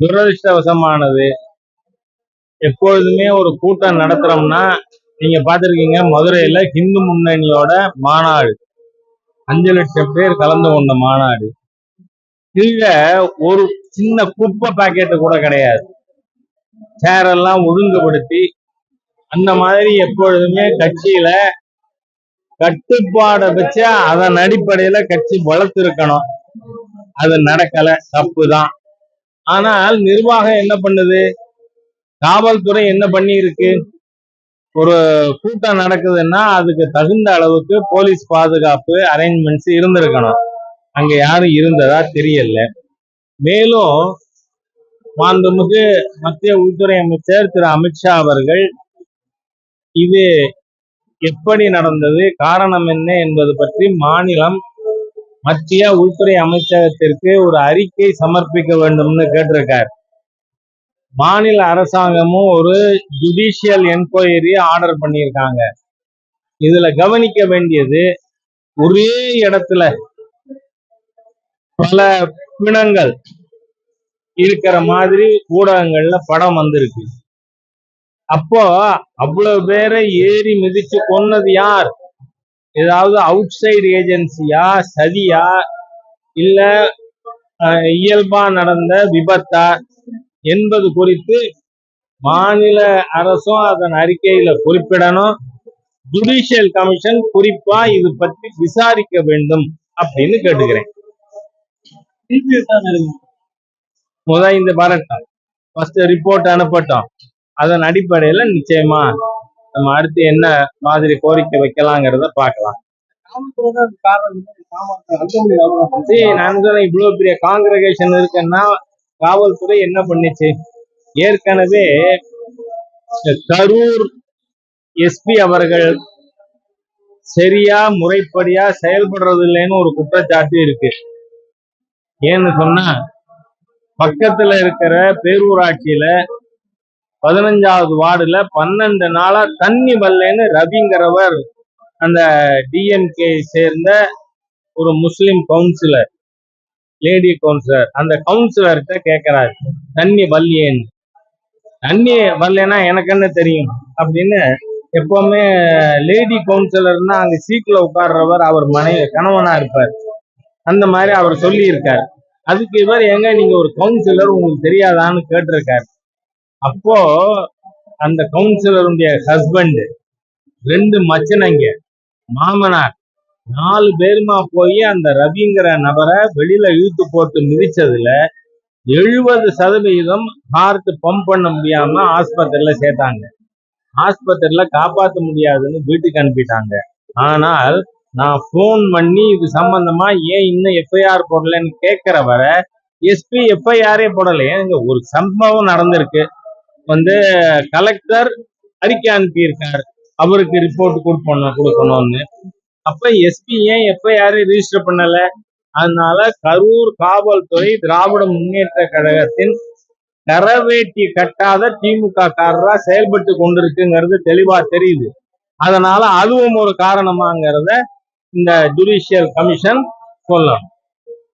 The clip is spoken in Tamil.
துரதிருஷ்டவசமானது. எப்பொழுதுமே ஒரு கூட்டம் நடத்துறோம்னா நீங்க பாத்திருக்கீங்க மதுரையில ஹிந்து முன்னணியோட மாநாடு. அஞ்சு லட்சம் பேர் கலந்து கொண்ட மாநாடு. கீழே ஒரு சின்ன குப்பை பாக்கெட்டு கூட கிடையாது. சேரெல்லாம் ஒழுங்குபடுத்தி அந்த மாதிரி எப்பொழுதுமே கட்சியில கட்டுப்பாடை வச்சு அதன் அடிப்படையில கட்சி வளர்த்திருக்கணும். அது நடக்கல தப்பு தான் ஆனால் நிர்வாகம் என்ன பண்ணுது? காவல்துறை என்ன பண்ணி இருக்கு ஒரு கூட்டம் நடக்குதுன்னா அதுக்கு தகுந்த அளவுக்கு போலீஸ் பாதுகாப்பு அரேஞ்ச்மெண்ட்ஸ் இருந்திருக்கணும். அங்க யாரும் இருந்ததா தெரியல. மேலும் மாண்புமிகு மத்திய உள்துறை அமைச்சர் திரு. அமித்ஷா அவர்கள் இது எப்படி நடந்தது? காரணம் என்ன என்பது பற்றி மாநிலம் மத்திய உள்துறை அமைச்சகத்திற்கு ஒரு அறிக்கை சமர்ப்பிக்க வேண்டும்னு கேட்டிருக்கார். மாநில அரசாங்கமும் ஒரு ஜுடிஷியல் என்கொயரி ஆர்டர் பண்ணியிருக்காங்க. இதுல கவனிக்க வேண்டியது ஒரே இடத்துல பல பிணங்கள் இருக்கிற மாதிரி ஊடகங்கள்ல படம் வந்திருக்கு. அப்போ அவ்வளவு பேரை ஏறி மிதிச்சு கொன்னது யார்? ஏதாவது அவுட் சைடு ஏஜென்சியா சதியா இல்ல இயல்பா நடந்த விபத்தா என்பது குறித்து மாநில அரசும் அதன் அறிக்கையில குறிப்பிடணும். ஜுடிஷியல் கமிஷன் குறிப்பா இது பற்றி விசாரிக்க வேண்டும் அப்படின்னு கேட்டுக்கிறேன். முத இந்த வரட்டும் ஃபர்ஸ்ட் ரிப்போர்ட் அனுப்பட்டும். அதன் அடிப்படையில நிச்சயமா நம்ம அடுத்து என்ன மாதிரி கோரிக்கை வைக்கலாங்கிறத பார்க்கலாம். நான் இவ்வளவு பெரிய காங்கிரகேஷன் இருக்குன்னா காவல்துறை என்ன பண்ணுச்சு? ஏற்கனவே கரூர் எஸ்பி அவர்கள் சரியா முறைப்படியா செயல்படுறது இல்லைன்னு ஒரு குற்றச்சாட்டு இருக்கு. ஏன்னு சொன்னா பக்கத்துல இருக்கிற பேரூராட்சியில பதினஞ்சாவது வார்டுல பன்னெண்டு நாளா தண்ணி வரலன்னு ரவிங்கிறவர் அந்த டிஎம்கே சேர்ந்த ஒரு முஸ்லிம் கவுன்சிலர் லேடி கவுன்சிலர் அந்த கவுன்சிலர்கிட்ட கேட்கிறாரு தண்ணி வரலையேன்னு தண்ணி வரலன்னா எனக்கு என்ன தெரியும்? அப்படின்னு எப்பவுமே லேடி கவுன்சிலர்னா அங்க சீட்ல உட்கார்றவர் அவர் மனைவி கணவனா இருப்பார். அந்த மாதிரி அவர் சொல்லி இருக்கார் அதுக்கு இவர் எங்க? நீங்க ஒரு கவுன்சிலர் உங்களுக்கு தெரியாதான்னு கேட்டிருக்காரு. அப்போ அந்த கவுன்சிலருடைய ஹஸ்பண்ட் ரெண்டு மச்சனைங்க மாமனார் நாலு பேருமா போய் அந்த ரவிங்கிற நபரை வெளியில இழுத்து போட்டு மிதிச்சதுல எழுபது சதவிகிதம் ஹார்ட் பம்ப் பண்ண முடியாம ஆஸ்பத்திரியில சேர்த்தாங்க. ஆஸ்பத்திரியில காப்பாற்ற முடியாதுன்னு வீட்டுக்கு அனுப்பிட்டாங்க. ஆனால் நான் ஃபோன் பண்ணி இது சம்பந்தமா ஏன் இன்னும் எஃப்ஐஆர் போடலன்னு கேட்கிற வரை எஸ்பி எஃப்ஐஆரே போடலையே ஒரு சம்பவம் நடந்திருக்கு. வந்து கலெக்டர் அறிக்கை அனுப்பியிருக்கார். அவருக்கு ரிப்போர்ட் கொடுப்போம் கொடுக்கணும்னு அப்ப எஸ்பி ஏன் எஃப்ஐஆர் ரிஜிஸ்டர் பண்ணல? அதனால கரூர் காவல்துறை திராவிட முன்னேற்ற கழகத்தின் கரவேட்டி கட்டாத திமுக காரரா செயல்பட்டு கொண்டிருக்குங்கிறது தெளிவா தெரியுது. அதனால அதுவும் ஒரு காரணமாங்கிறத இந்த ஜுடிஷியல் கமிஷன் சொல்லணும்.